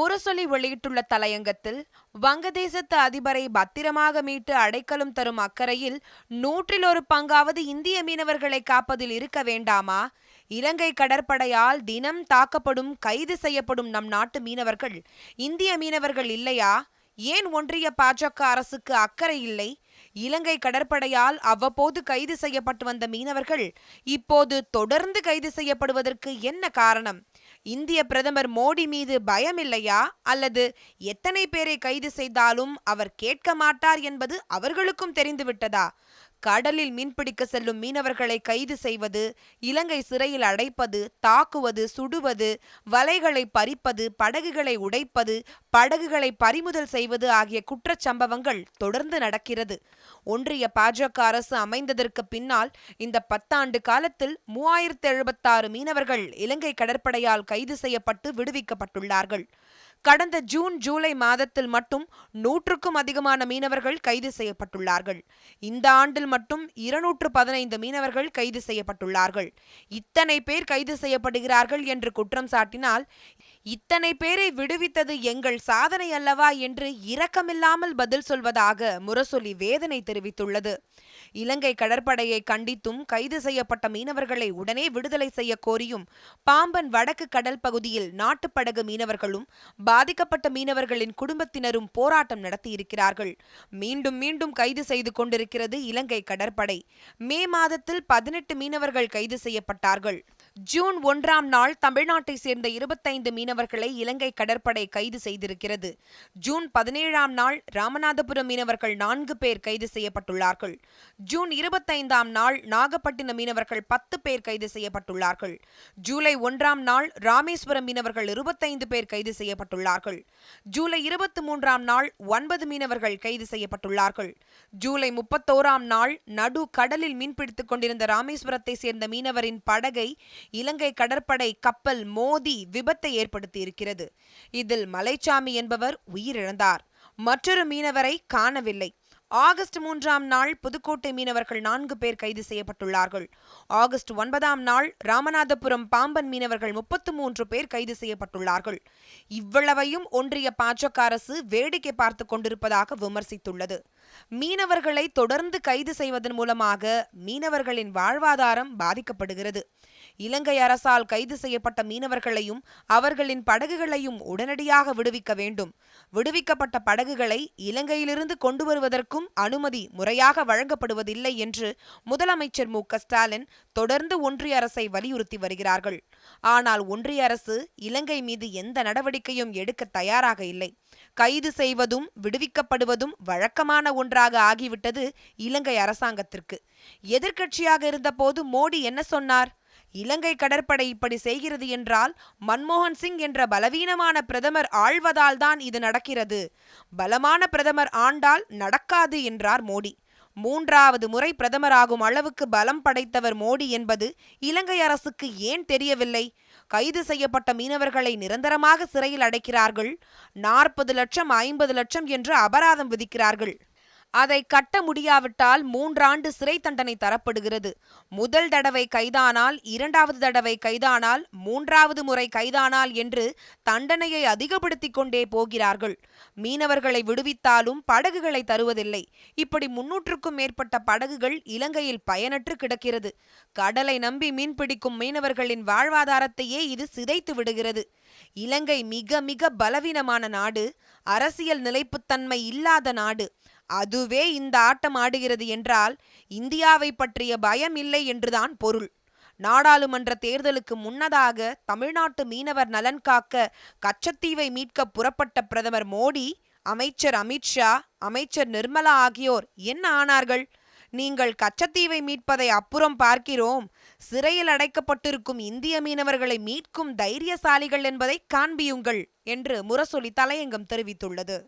முரசொலி வெளியிட்டுள்ள தலையங்கத்தில் வங்கதேசத்து அதிபரை பத்திரமாக மீட்டு அடைக்கலம் தரும் அக்கறையில் நூற்றில் ஒரு பங்காவது இந்திய மீனவர்களை காப்பதில் இருக்க வேண்டாமா? இலங்கை கடற்படையால் தினம் தாக்கப்படும் கைது செய்யப்படும் நம் நாட்டு மீனவர்கள் இந்திய மீனவர்கள் இல்லையா? ஏன் ஒன்றிய பாஜக அரசுக்கு அக்கறை இல்லை? இலங்கை கடற்படையால் அவ்வப்போது கைது செய்யப்பட்டு வந்த மீனவர்கள் இப்போது தொடர்ந்து கைது செய்யப்படுவதற்கு என்ன காரணம்? இந்திய பிரதமர் மோடி மீது பயமில்லையா? அல்லது எத்தனை பேரை கைது செய்தாலும் அவர் கேட்க மாட்டார் என்பது அவர்களுக்கும் தெரிந்துவிட்டதா? கடலில் மீன்பிடிக்க செல்லும் மீனவர்களை கைது செய்வது இலங்கை சிறையில் அடைப்பது தாக்குவது சுடுவது வலைகளை பறிப்பது படகுகளை உடைப்பது படகுகளை பறிமுதல் செய்வது ஆகிய குற்றச்சம்பவங்கள் தொடர்ந்து நடக்கிறது. ஒன்றிய பாஜக அரசு அமைந்ததற்கு பின்னால் இந்த பத்தாண்டு காலத்தில் மூவாயிரத்து எழுபத்தாறு மீனவர்கள் இலங்கை கடற்படையால் கைது செய்யப்பட்டு விடுவிக்கப்பட்டுள்ளார்கள். கடந்த ஜூன் ஜூலை மாதத்தில் மட்டும் நூற்றுக்கும் அதிகமான மீனவர்கள் கைது செய்யப்பட்டுள்ளார்கள். இந்த ஆண்டில் மட்டும் இருநூற்று பதினைந்து மீனவர்கள் கைது செய்யப்பட்டுள்ளார்கள். இத்தனை பேர் கைது செய்யப்படுகிறார்கள் என்று குற்றம் சாட்டினால் இத்தனை பேரை விடுவித்தது எங்கள் சாதனை அல்லவா என்று இரக்கமில்லாமல் பதில் சொல்வதாக முரசொலி வேதனை தெரிவித்துள்ளது. இலங்கை கடற்படையை கண்டித்தும் கைது செய்யப்பட்ட மீனவர்களை உடனே விடுதலை செய்ய கோரியும் பாம்பன் வடக்கு கடல் பகுதியில் நாட்டுப்படகு மீனவர்களும் பாதிக்கப்பட்ட மீனவர்களின் குடும்பத்தினரும் போராட்டம் நடத்தியிருக்கிறார்கள். மீண்டும் மீண்டும் கைது செய்து கொண்டிருக்கிறது இலங்கை கடற்படை. மே மாதத்தில் பதினெட்டு மீனவர்கள் கைது செய்யப்பட்டார்கள். ஜூன் ஒன்றாம் நாள் தமிழ்நாட்டை சேர்ந்த இருபத்தைந்து மீனவர்களை இலங்கை கடற்படை கைது செய்திருக்கிறது. ஜூன் பதினேழாம் நாள் ராமநாதபுரம் மீனவர்கள் நான்கு பேர் கைது செய்யப்பட்டுள்ளார்கள். ஜூன் இருபத்தைந்தாம் நாள் நாகப்பட்டினம் மீனவர்கள் பத்து பேர் கைது செய்யப்பட்டுள்ளார்கள். ஜூலை ஒன்றாம் நாள் ராமேஸ்வரம் மீனவர்கள் இருபத்தைந்து பேர் கைது செய்யப்பட்டுள்ளார்கள். ஜூலை இருபத்தி மூன்றாம் நாள் ஒன்பது மீனவர்கள் கைது செய்யப்பட்டுள்ளார்கள். ஜூலை முப்பத்தோராம் நாள் நடு கடலில் மீன்பிடித்துக் கொண்டிருந்த ராமேஸ்வரத்தை சேர்ந்த மீனவரின் படகை இலங்கை கடற்படை கப்பல் மோதி விபத்தை ஏற்படுத்தியிருக்கிறது. இதில் மலைச்சாமி என்பவர் உயிரிழந்தார். மற்றொரு மீனவரை காணவில்லை. ஆகஸ்ட் மூன்றாம் நாள் புதுக்கோட்டை மீனவர்கள் நான்கு பேர் கைது செய்யப்பட்டுள்ளார்கள். ஆகஸ்ட் ஒன்பதாம் நாள் ராமநாதபுரம் பாம்பன் மீனவர்கள் முப்பத்து மூன்று பேர் கைது செய்யப்பட்டுள்ளார்கள். இவ்வளவையும் ஒன்றிய பாஜக அரசு வேடிக்கை பார்த்து கொண்டிருப்பதாக விமர்சித்துள்ளது. மீனவர்களை தொடர்ந்து கைது செய்வதன் மூலமாக மீனவர்களின் வாழ்வாதாரம் பாதிக்கப்படுகிறது. இலங்கை அரசால் கைது செய்யப்பட்ட மீனவர்களையும் அவர்களின் படகுகளையும் உடனடியாக விடுவிக்க வேண்டும். விடுவிக்கப்பட்ட படகுகளை இலங்கையிலிருந்து கொண்டு வருவதற்கும் அனுமதி முறையாக வழங்கப்படுவதில்லை என்று முதலமைச்சர் மு. ஸ்டாலின் தொடர்ந்து ஒன்றிய அரசை வலியுறுத்தி வருகிறார்கள். ஆனால் ஒன்றிய அரசு இலங்கை மீது எந்த நடவடிக்கையும் எடுக்க தயாராக இல்லை. கைது செய்வதும் விடுவிக்கப்படுவதும் வழக்கமான ஒன்றாக ஆகிவிட்டது இலங்கை அரசாங்கத்திற்கு. எதிர்க்கட்சியாக இருந்தபோது மோடி என்ன சொன்னார்? இலங்கை கடற்படை இப்படி செய்கிறது என்றால் மன்மோகன் சிங் என்ற பலவீனமான பிரதமர் ஆழ்வதால் தான் இது நடக்கிறது. பலமான பிரதமர் ஆண்டால் நடக்காது என்றார் மோடி. மூன்றாவது முறை பிரதமராகும் அளவுக்கு பலம் படைத்தவர் மோடி என்பது இலங்கை அரசுக்கு ஏன் தெரியவில்லை? கைது செய்யப்பட்ட மீனவர்களை நிரந்தரமாக சிறையில் அடைக்கிறார்கள். நாற்பது லட்சம் ஐம்பது லட்சம் என்று அபராதம் விதிக்கிறார்கள். அதை கட்ட முடியாவிட்டால் மூன்றாண்டு சிறை தண்டனை தரப்படுகிறது. முதல் தடவை கைதானால் இரண்டாவது தடவை கைதானால் மூன்றாவது முறை கைதானால் என்று தண்டனையை அதிகப்படுத்திக் கொண்டே போகிறார்கள். மீனவர்களை விடுவித்தாலும் படகுகளை தருவதில்லை. இப்படி முன்னூற்றுக்கும் மேற்பட்ட படகுகள் இலங்கையில் பயனற்று கிடக்கிறது. கடலை நம்பி மீன்பிடிக்கும் மீனவர்களின் வாழ்வாதாரத்தையே இது சிதைத்து விடுகிறது. இலங்கை மிக மிக பலவீனமான நாடு. அரசியல் நிலைப்புத்தன்மை இல்லாத நாடு. அதுவே இந்த ஆட்டம் ஆடுகிறது என்றால் இந்தியாவை பற்றிய பயம் இல்லை என்றுதான் பொருள். நாடாளுமன்ற தேர்தலுக்கு முன்னதாக தமிழ்நாட்டு மீனவர் நலன் காக்க கச்சத்தீவை மீட்க புறப்பட்ட பிரதமர் மோடி அமைச்சர் அமித்ஷா அமைச்சர் நிர்மலா ஆகியோர் என்ன ஆனார்கள்? நீங்கள் கச்சத்தீவை மீட்பதை அப்புறம் பார்க்கிறோம். சிறையில் அடைக்கப்பட்டிருக்கும் இந்திய மீனவர்களை மீட்கும் தைரியசாலிகள் என்பதை காண்பியுங்கள் என்று முரசொலி தலையங்கம் தெரிவித்துள்ளது.